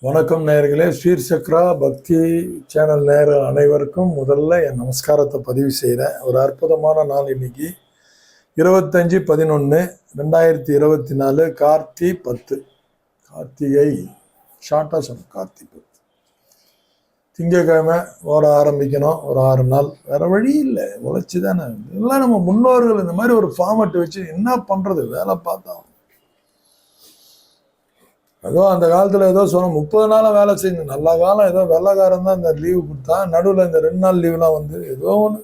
வணக்கம் நேர்களே ஸ்ரீர் சக்ரா பக்தி சேனல் நேர அனைவருக்கும் முதல்ல என் நமஸ்காரத்தை பதிவு செய்கிறேன் ஒரு அற்புதமான நாள் இன்னைக்கு. இருபத்தஞ்சி பதினொன்று ரெண்டாயிரத்தி இருபத்தி நாலு கார்த்தி பத்து. கார்த்திகை ஷார்ட்டாக சொன்ன கார்த்தி பத்து. திங்கக்கிழமை ஓட ஆரம்பிக்கணும். ஒரு ஆறு நாள். வேற வழி இல்லை. உழைச்சி தானே. எல்லாம் நம்ம முன்னோர்கள் இந்த மாதிரி ஒரு ஃபார்மட் வச்சு என்ன பண்ணுறது வேலை பார்த்தா. ஏதோ அந்த காலத்தில் ஏதோ சொன்னோம் முப்பது நாளாக வேலை செய்யணும். நல்ல காலம். ஏதோ வெள்ளக்காரன் தான் இந்த லீவு கொடுத்தா. நடுவில் இந்த ரெண்டு நாள் லீவ்லாம் வந்து ஏதோ ஒன்று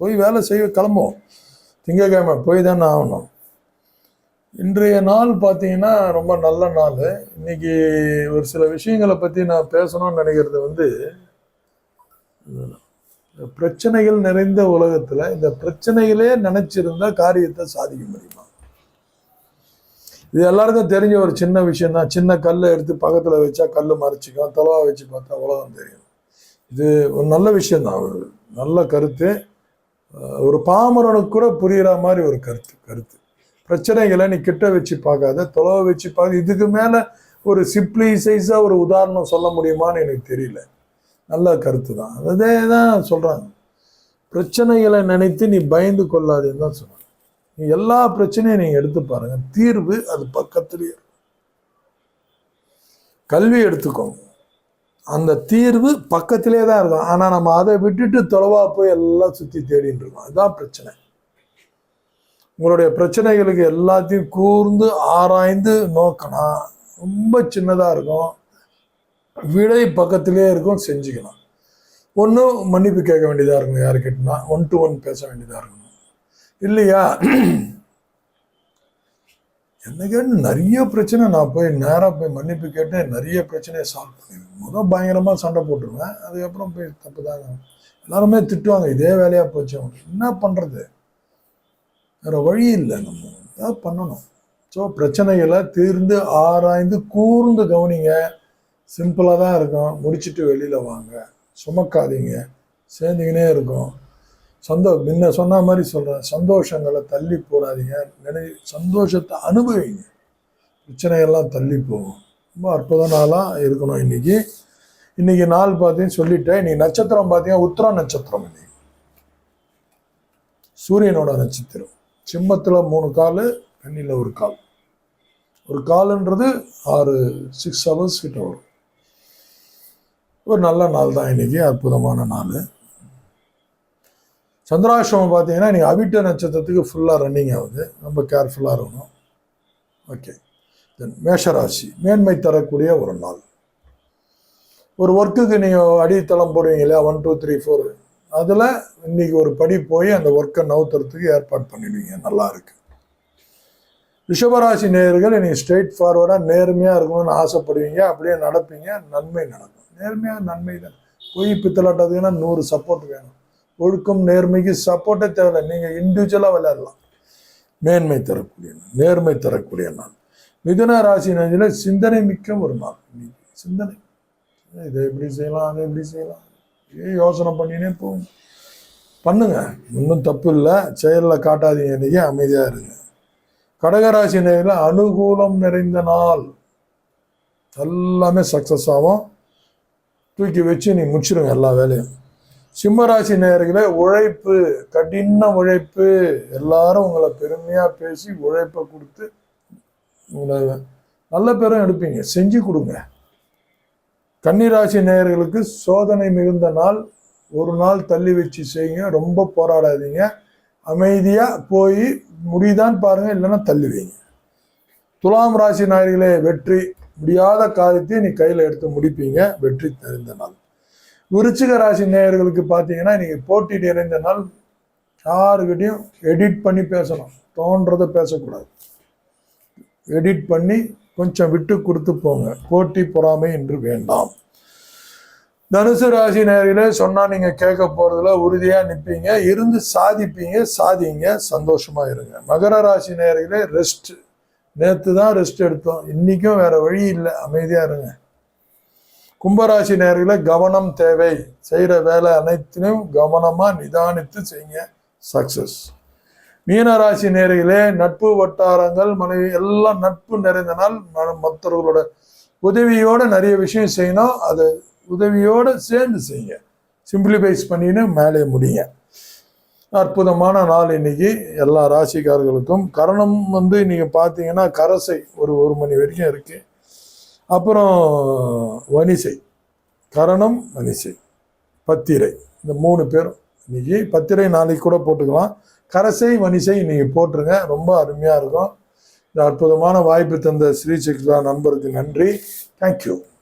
போய் வேலை செய்ய கிளம்புவோம். திங்கக்கிழமை போய் தானே ஆகணும். இன்றைய நாள் பார்த்தீங்கன்னா ரொம்ப நல்ல நாள். இன்னைக்கு ஒரு சில விஷயங்களை பற்றி நான் பேசணும்னு நினைக்கிறது வந்து இந்த பிரச்சனைகள் நிறைந்த உலகத்தில் இந்த பிரச்சனைகளே நினச்சிருந்தா காரியத்தை சாதிக்க முடியுமா? இது எல்லாருக்கும் தெரிஞ்ச ஒரு சின்ன விஷயம் தான் சின்ன கல்லை எடுத்து பக்கத்தில் வச்சா கல் மறைச்சிக்கும் தொலைவா வச்சு பார்த்தா உலகம் தெரியும். இது ஒரு நல்ல விஷயந்தான் ஒரு நல்ல கருத்து. ஒரு பாமரனுக்கு கூட புரிகிற மாதிரி ஒரு கருத்து கருத்து. பிரச்சனைகளை நீ கிட்ட வச்சு பார்க்காத தொலைவை வச்சு பார்க்க இதுக்கு மேலே ஒரு சிப்ளி சைஸாக ஒரு உதாரணம் சொல்ல முடியுமான்னு எனக்கு தெரியல. நல்ல கருத்து தான். அதே தான் சொல்கிறாங்க பிரச்சனைகளை நினைத்து நீ பயந்து கொள்ளாதேன்னு தான் சொல்கிறாங்க நீ எல்லா பிரச்சனையும் நீங்கள் எடுத்து பாருங்கள் தீர்வு அது பக்கத்துலேயே கல்வி எடுத்துக்கோங்க. அந்த தீர்வு பக்கத்திலே தான் இருக்கும். ஆனால் நம்ம அதை விட்டுட்டு தொலைவாக போய் எல்லாம் சுற்றி தேடிட்டு இருக்கோம். அதுதான் பிரச்சனை. உங்களுடைய பிரச்சனைகளுக்கு எல்லாத்தையும் கூர்ந்து ஆராய்ந்து நோக்கினா ரொம்ப சின்னதாக இருக்கும். விடை பக்கத்திலே இருக்கும் செஞ்சுக்கலாம். ஒன்றும் மன்னிப்பு கேட்க வேண்டியதாக இருக்கும் யாருக்கிட்டனா ஒன் டு ஒன் பேச வேண்டியதாக இருக்கணும். இல்லையா? எனக்கு நிறைய பிரச்சனை நான் போய் நேராக போய் மன்னிப்பு கேட்டு நிறைய பிரச்சனையை சால்வ் பண்ணிடுவேன் முதல் பயங்கரமாக சண்டை போட்டுருவேன். அதுக்கப்புறம் போய் தப்பு தாங்க எல்லாருமே திட்டுவாங்க இதே வேலையாக போச்சு. அவங்க என்ன பண்ணுறது வேறு வழி இல்லை நம்ம. ஏதாவது பண்ணணும். ஸோ பிரச்சனைகளை தீர்ந்து ஆராய்ந்து கூர்ந்து கவனிங்க. சிம்பிளாக தான் இருக்கும். முடிச்சுட்டு வெளியில் வாங்க. சுமக்காதீங்க. சேர்ந்துக்கினே இருக்கும். சந்தோ முன்ன சொன்ன மாதிரி சொல்கிறேன் சந்தோஷங்களை தள்ளி போடாதீங்க. நினை சந்தோஷத்தை அனுபவிங்க. பிரச்சனையெல்லாம் தள்ளி போகும். ரொம்ப அற்புத நாளாக இருக்கணும் இன்னைக்கு. இன்னைக்கு நாள் பார்த்தீங்கன்னு சொல்லிட்டேன். இன்றைக்கி நட்சத்திரம் பார்த்தீங்கன்னா உத்திரா நட்சத்திரம் இன்னைக்கு. சூரியனோட நட்சத்திரம். சிம்மத்தில் மூணு கால் கண்ணியில் ஒரு கால். ஒரு காலுன்றது ஆறு சிக்ஸ் ஹவர்ஸ் கிட்ட வரும். ஒரு நல்ல நாள் தான் இன்றைக்கி அற்புதமான நாள். சந்திராசிரமம் பார்த்தீங்கன்னா நீங்கள் அவிட்ட நட்சத்திரத்துக்கு ஃபுல்லாக ரன்னிங் ஆகுது. ரொம்ப கேர்ஃபுல்லாக இருக்கணும். ஓகே தென் மேஷராசி மேன்மை தரக்கூடிய ஒரு நாள். ஒரு ஒர்க்குக்கு நீங்கள் அடித்தளம் போடுவீங்க இல்லையா? ஒன் டூ த்ரீ ஃபோர் அதில் இன்னைக்கு ஒரு படி போய் அந்த ஒர்க்கை நவுத்துறதுக்கு ஏற்பாடு பண்ணிடுவீங்க. நல்லா இருக்கு. ரிஷபராசி நேர்கள் நீங்கள் ஸ்ட்ரெயிட் ஃபார்வர்டாக நேர்மையாக இருக்கணும்னு ஆசைப்படுவீங்க. அப்படியே நடப்பீங்க. நன்மை நடக்கும். நேர்மையாக நன்மை தான் பொய் பித்தலாட்டதுக்குன்னா நூறு சப்போர்ட் வேணும். ஒழுக்கம் நேர்மைக்கு சப்போர்ட்டே தேவையில்லை. நீங்கள் இண்டிவிஜுவலாக விளையாடலாம். மேன்மை தரக்கூடிய நாள். நேர்மை தரக்கூடிய நாள். மிதுன ராசி நதியில் சிந்தனை மிக்க ஒரு நாள். இன்னைக்கு சிந்தனை. இதை எப்படி செய்யலாம்? அதை எப்படி செய்யலாம்? யோசனை பண்ணினே போகும் பண்ணுங்க. ஒன்றும் தப்பு இல்லை. செயலில் காட்டாதீங்க. இன்றைக்கி அமைதியாக இருங்க. கடகராசி நேரில் அனுகூலம் நிறைந்த நாள். எல்லாமே சக்ஸஸ் ஆகும். தூக்கி வச்சு நீ முடிச்சிருங்க எல்லா வேலையும். சிம்மராசி நேர்களை உழைப்பு கடின உழைப்பு. எல்லாரும் உங்களை பெருமையாக பேசி உழைப்பை கொடுத்து உங்களை நல்ல பேரும் எடுப்பீங்க. செஞ்சு கொடுங்க. கன்னிராசி நேயர்களுக்கு சோதனை மிகுந்த நாள். ஒரு நாள் தள்ளி வச்சு செய்யுங்க. ரொம்ப போராடாதீங்க. அமைதியாக போய் முடியுதான்னு பாருங்கள் இல்லைன்னா தள்ளி வைங்க. துலாம் ராசி நாயர்களே வெற்றி. முடியாத காரியத்தை நீ கையில் எடுத்து முடிப்பீங்க. வெற்றி தெரிந்த நாள். விருச்சிக ராசி நேயர்களுக்கு பார்த்தீங்கன்னா நீங்கள் போட்டி நிறைந்த நாள். யாருக்கிட்டையும் எடிட் பண்ணி பேசணும். தோன்றதை பேசக்கூடாது. எடிட் பண்ணி கொஞ்சம் விட்டு கொடுத்து போங்க. போட்டி பொறாமை என்று வேண்டாம். தனுசு ராசி நேரிலே சொன்னா நீங்க கேட்க போறதுல உறுதியா நிப்பீங்க இருந்து சாதிப்பீங்க சாதிங்க சந்தோஷமா இருங்க. மகர ராசி நேரிலே ரெஸ்ட் நேத்து தான் ரெஸ்ட் எடுத்தோம். இன்னைக்கும் வேற வழி இல்லை. அமைதியா இருங்க. கும்பராசி நேரில் கவனம் தேவை. செய்கிற வேலை அனைத்திலும் கவனமா நிதானித்து செய்யுங்க. சக்சஸ் மீனராசி நேரிலே நட்பு வட்டாரங்கள் மனைவி எல்லாம் நட்பு நிறைந்த நாள். மற்றவர்களோட உதவியோட நிறைய விஷயம் செய்யணும். அதை உதவியோடு சேர்ந்து செய்யுங்க. சிம்பிளிஃபைஸ் பண்ணின்னு மேலே முடியுங்க. அற்புதமான நாள் இன்னைக்கு. எல்லா ராசிக்காரர்களுக்கும் கரணம் வந்து நீங்கள் பார்த்தீங்கன்னா கரசை ஒரு ஒரு மணி வரைக்கும் இருக்கு. அப்புறம் வனிசை கரணம் வனிசை பத்திரை. இந்த மூணு பேரும் இன்னைக்கு பத்திரை நாளைக்கு கூட போட்டுக்கலாம். கரசை வனிசை நீங்கள் போட்டுருங்க. ரொம்ப அருமையாக இருக்கும். இந்த அற்புதமான வாய்ப்பு தந்த ஸ்ரீ சக்ரா நண்பருக்கு நன்றி. தேங்க்யூ